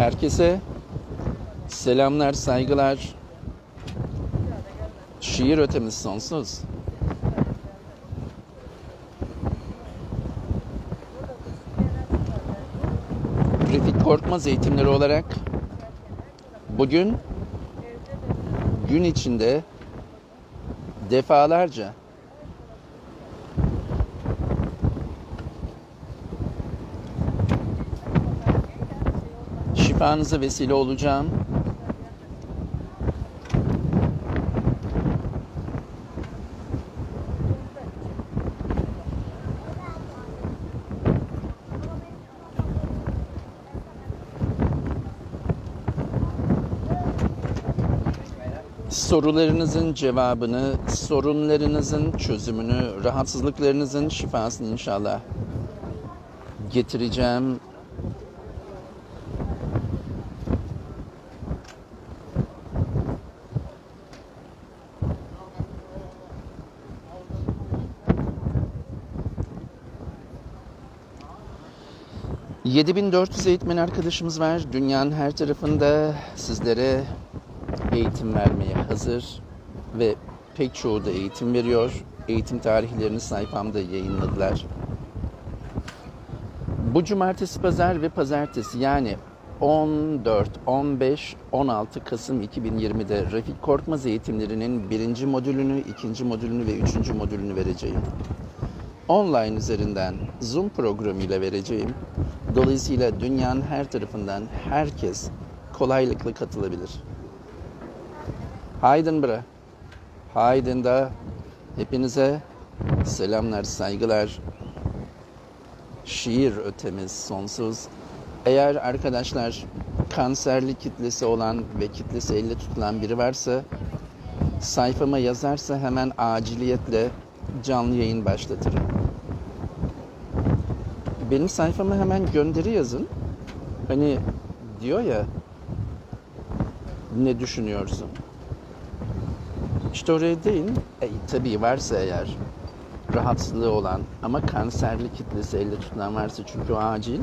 Herkese selamlar, saygılar. Şiir ötemiz sonsuz. Refik Korkmaz eğitimleri olarak bugün gün içinde defalarca şifanıza vesile olacağım. Sorularınızın cevabını, sorunlarınızın çözümünü, rahatsızlıklarınızın şifasını inşallah getireceğim. ...7400 eğitmen arkadaşımız var. Dünyanın her tarafında sizlere eğitim vermeye hazır ve pek çoğu da eğitim veriyor. Eğitim tarihlerini sayfamda yayınladılar. Bu cumartesi, pazar ve pazartesi yani 14, 15, 16 Kasım 2020'de Refik Korkmaz eğitimlerinin birinci modülünü, ikinci modülünü ve üçüncü modülünü vereceğim. Online üzerinden Zoom programıyla vereceğim. Dolayısıyla dünyanın her tarafından herkes kolaylıkla katılabilir. Haydın bre. Haydın da hepinize selamlar, saygılar. Şiir ötemiz sonsuz. Eğer arkadaşlar kanserli kitlesi olan ve kitlesi elle tutulan biri varsa sayfama yazarsa hemen aciliyetle canlı yayın başlatırım. Benim sayfama hemen gönderi yazın. Hani diyor ya ne düşünüyorsun? İşte oraya değil. E, tabii varsa eğer rahatsızlığı olan ama kanserli kitlesi elde tutulan varsa çünkü o acil.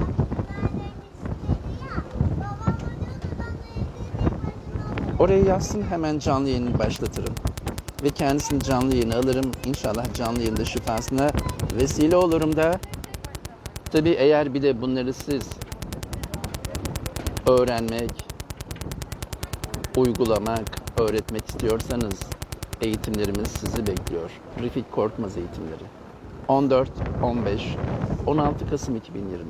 Oraya yazsın hemen canlı yayını başlatırım. Ve kendisini canlı yayına alırım. İnşallah canlı yayında şifasına vesile olurum da. Tabii eğer bir de bunları siz öğrenmek, uygulamak, öğretmek istiyorsanız eğitimlerimiz sizi bekliyor. Refik Korkmaz eğitimleri. 14, 15, 16 Kasım 2020.